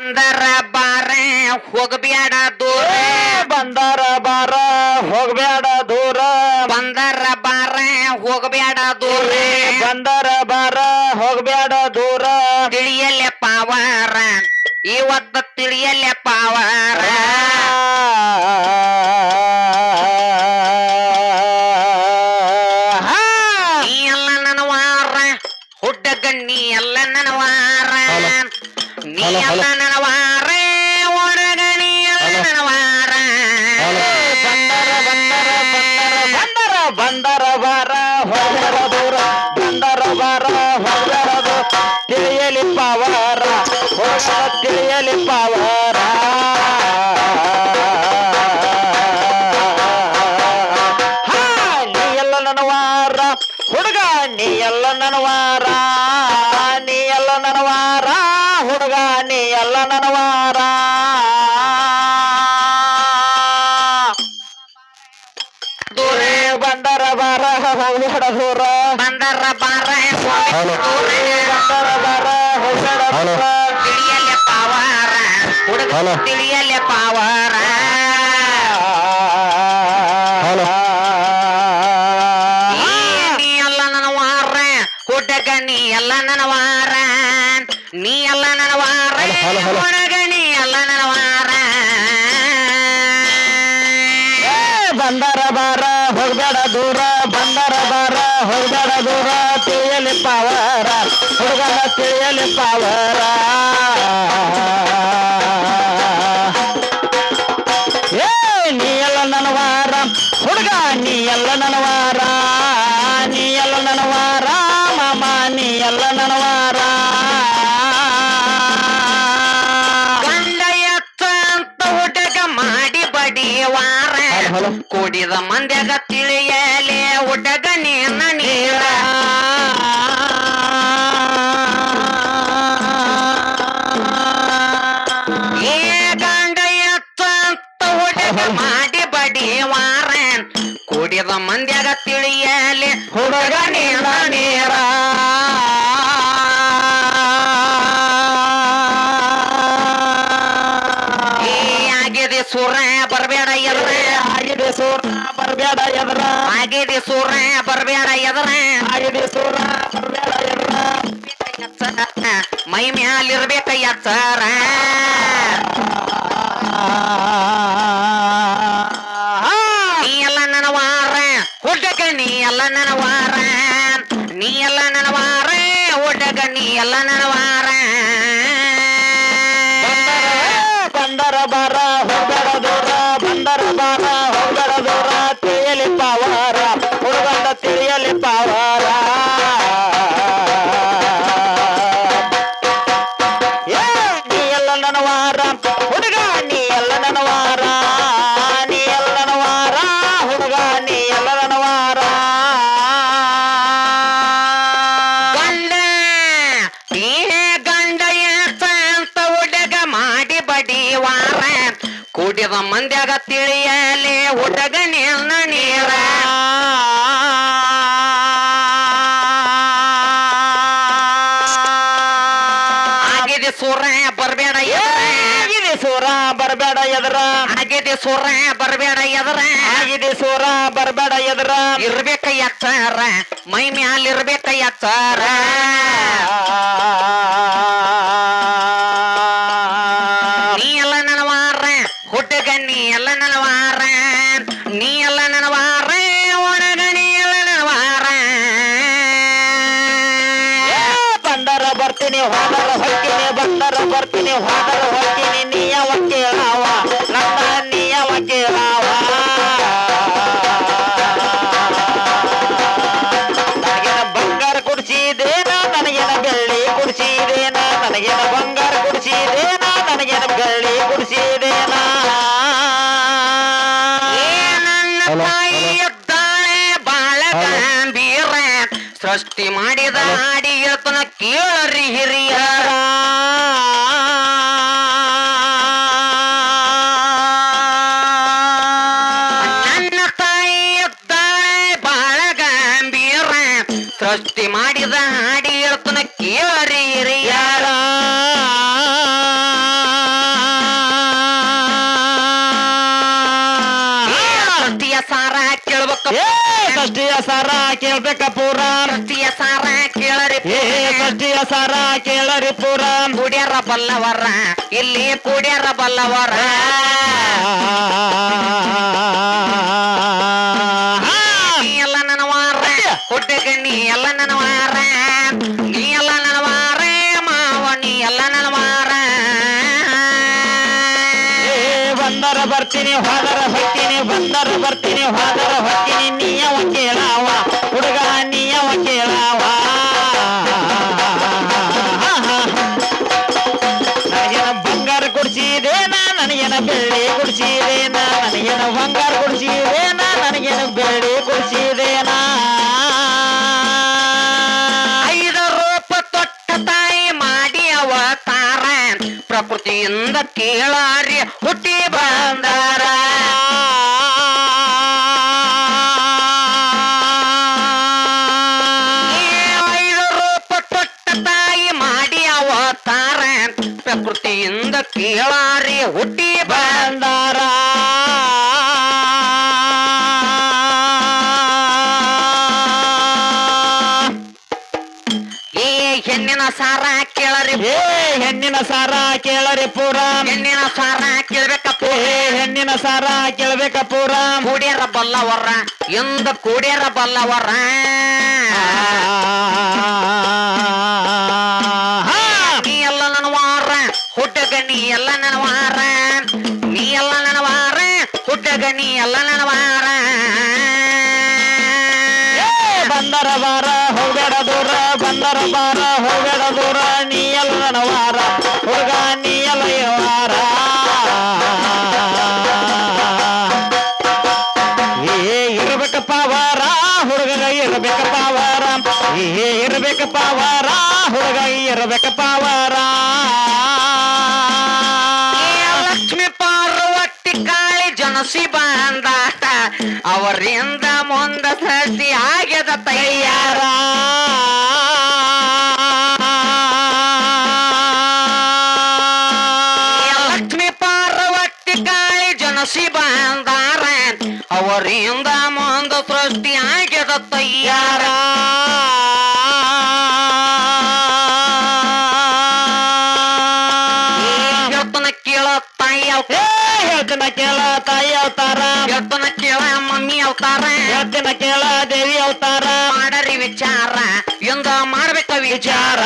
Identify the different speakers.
Speaker 1: ಬಂದರ ಬಾರೆ ಹೋಗಬೇಡ ದೂರ.
Speaker 2: ಬಂದರ ಬಾರ ಹೋಗ್ಬೇಡ ದೂರ.
Speaker 1: ಬಂದರ ಬಾರ ಹೋಗಬೇಡ ದೂರ.
Speaker 2: ಬಂದರ ಬಾರ ಹೋಗ್ಬೇಡ ದೂರ.
Speaker 1: ತಿಳಿಯಲೆ ಪಾವಾರ ಇವತ್ತು ತಿಳಿಯಲೆ ಪಾವಾರ.
Speaker 2: ಹಲೋ,
Speaker 1: ಎಲ್ಲ
Speaker 2: ಹಲೋ.
Speaker 1: ನನ್ನ ವಾರ ಒಳಗ ನೀ ಎಲ್ಲ
Speaker 2: ಹಲೋ.
Speaker 1: ನನ್ನ ವಾರ
Speaker 2: ಬಂದರ ಬಂದರ ಬಂದರ ಬಂದರ ಬಾರ ದೂರ. ಬಂದರ ಬಾರ ಪವಾರ. ತಿಳಿಯಲಿ ಪವಾರ. ನೀ ಎಲ್ಲ ನನ್ನ ವಾರ ದೂರೇ ಬಂದರ ಬಾರ ಹೋಗ್ಬೇಡ ದೂರ.
Speaker 1: ಬಂದರ ಬಾರ
Speaker 2: ಹಲೋ. ಬಂದರ ಬಾರ ಹೋಗ್ಬೇಡ ದೂರ.
Speaker 1: ತಿಳಿಯಲೆ ಪಾವಾರ. ಹುಡುಗ
Speaker 2: ಹಲೋ.
Speaker 1: ತಿಳಿಯಲೆ ಪಾವಾರ. ನೀ ಎಲ್ಲ ನನ್ನ ವಾರ
Speaker 2: ಏ, ಬಂದರ ಬಾರ ಹೋಗ್ಬೇಡ ದೂರ ಬಂದರ ಬಾರ ಹೋಗ್ಬೇಡ ದೂರ ತಿಳಿಯಲಿ ಪಾವರ ಹುಡುಗನ ತಿಳಿಯಲಿ ಪಾವರ. ಏ ನೀ ಎಲ್ಲ ನನ್ನ ಹುಡುಗ ನೀ ಎಲ್ಲ ನನ್ನ
Speaker 1: ಕೂಡಿದ ಮಂದ್ಯಾಗ ತಿಳಿಯಲೇ ಒಡಗ ನೀನ ಸೂರ ಬರಬೇಡ ಎದ್ರ
Speaker 2: ಆಗಿದೆ ಸೂರ ಬರಬೇಡ ಎದ್ರ
Speaker 1: ಆಗಿದೆ ಸೂರ ಬರಬೇಡ ಎದ್ರ
Speaker 2: ಆಗಿದೆ ಸೂರ ಬರಬೇಡ ಎದ್ರ
Speaker 1: ಮೈ ಮ್ಯಾಲಿರ್ಬೇಕ ಎತ್ತರ ನೀ ಎಲ್ಲ ನನ್ನ ವಾರ ಹುಡ್ಡಗ ನೀ ಎಲ್ಲ ನನ್ನ ವಾರ ನೀ ಎಲ್ಲ ನನ್ನ ವಾರ ಹುಡ್ಡಗ ನೀ ಎಲ್ಲ ನನ್ನ ವಾರ
Speaker 2: ಬಂದರ ಬಾರ ನೀ ಎಲ್ಲ ಹುಡುಗ ನೀ ಎಲ್ಲ ನನ್ನ ನೀ ಎಲ್ಲ ನನ್ನ ವಾರ. ಹುಡುಗ ನೀ ಎಲ್ಲ ನನ್ನ ವಾರ.
Speaker 1: ಗಂಡ ಈ ಗಂಡ ಅಂತ ಹುಡುಗ ಮಾಡಿ ಬಡಿ ವಾರ. ಕೂಡಿದ ಮಂದ್ಯಾಗ ತಿಳಿಯಲಿ ಹುಡುಗ ನೀರ. ಬರಬೇಡ ಎದುರ.
Speaker 2: ಆಗಿದೆ ಸೂರ ಬರಬೇಡ ಎದ್ರ.
Speaker 1: ಆಗಿದೆ ಸೂರ ಬರಬೇಡ ಎದ್ರ.
Speaker 2: ಆಗಿದೆ ಸೂರ ಬರಬೇಡ ಎದ್ರ.
Speaker 1: ಇರ್ಬೇಕ ಎಚ್ಚಾರ ಮೈ ಮ್ಯಾಲ ಇರ್ಬೇಕ ಎತ್ತರ ಸೃಷ್ಟಿ ಮಾಡಿದ ಹಾಡಿ ಹೇಳ್ತನ ಕೇಳರಿ ಹಿರಿಯರ. ಭಕ್ತಿ ಮಾಡಿದ ಹಾಡಿ ಹೇಳ್ತನ ಕೇಳರಿ ಯಾರ
Speaker 2: ಭಕ್ತಿಯ ಸಾರ ಕೇಳ್ಬೇಕ ಷಷ್ಟಿಯ ಸಾರ ಕೇಳ್ಬೇಕ ಪೂರ
Speaker 1: ಭಕ್ತಿಯ ಸಾರ ಕೇಳರಿ
Speaker 2: ಏ ಸಾರ ಕೇಳರಿ ಪೂರ
Speaker 1: ಕುಡಿಯರ ಬಲ್ಲವರ ಇಲ್ಲಿ ಕುಡಿಯರ ಬಲ್ಲವರ ನೀ ಎಲ್ಲ ನನ್ನ ವಾರ ನೀ ಎಲ್ಲ ನನವಾರ ವಾರ ಮಾವ ನೀ ಎಲ್ಲ
Speaker 2: ನನವಾರ. ಬಂದರ ಬರ್ತೀನಿ, ಹೋದರ ಹೊಕ್ಕಿನಿ, ಬಂದರ ಬರ್ತೀನಿ, ಹೋದರ ಹೊಕ್ಕಿನಿ, ನೀಯವ ಕೇಳಾವ, ಹುಡುಗ ನೀಯವ ಕೇಳಾವ. ನನಗೇನ ಬಂಗಾರ ಕೊಡ್ಸಿದೇನ, ನನಗೇನ ಬೆಳ್ಳಿ ಕೊಡ್ಸಿದೇನ, ನನಗೇನ ಬಂಗಾರ ಕೊಡ್ಸಿದೇನ
Speaker 1: ಪ್ರಕೃತಿಯಿಂದ ಕೇಳಾರಿ ಹುಟ್ಟಿ ಬಂದಾರ. ತಾಯಿ ಮಾಡಿ ಅವತಾರ. ಪ್ರಕೃತಿಯಿಂದ ಕೇಳಾರಿ ಹುಟ್ಟಿ ಬಂದಾರ. ಸಾರ ಕೇಳರಿ
Speaker 2: ಏ ಹೆಣ್ಣಿನ ಸಾರ ಕೇಳರಿ ಪೂರ
Speaker 1: ಹೆಣ್ಣಿನ ಸಾರ ಕೇಳ್ಬೇಕಪ್ಪ
Speaker 2: ಏ ಹೆಣ್ಣಿನ ಸಾರ ಕೇಳ್ಬೇಕ ಪೂರ
Speaker 1: ಕೂಡ್ಯಾರ ಬಲ್ಲವರ ಎಂದ ಕೂಡ್ಯಾರ ಬಲ್ಲವರ ನೀ ಎಲ್ಲ ನನ್ನ ವಾರ ಹುಟ್ಟಗ ನೀ ಎಲ್ಲ ನನ್ನ ವಾರ ನೀ ಎಲ್ಲ ನನ್ನ ವಾರ ಹುಟ್ಟಗ ನೀ ಎಲ್ಲ ನನ್ನ ಬಂದ ಅವರಿಂದ ಮುಂದ ಸಸಿ ಆಗ್ಯದ ತಯ್ಯಾರ ಲಕ್ಷ್ಮಿ ಪಾರ್ವತಿ ಕಾಳಿ ಜನಸಿ ಬಂದಾರ. ಅವರಿಂದ ಮುಂದ ಸೃಷ್ಟಿ ಆಗ್ಯದ ತಯ್ಯಾರ ತಾಯಿ
Speaker 2: ಹೇಳ್ತಿನ ಕೇಳ ತಾಯಿ ಅವತಾರ
Speaker 1: ಹೇಳ್ತನ ಕೇಳ ಮಮ್ಮಿ ಅವತಾರ
Speaker 2: ಹೇಳ್ತಿನ ಕೇಳ ದೇವಿ ಅವತಾರ
Speaker 1: ಮಾಡರಿ ವಿಚಾರ ಎಂದ ಮಾಡ್ಬೇಕ
Speaker 2: ವಿಚಾರ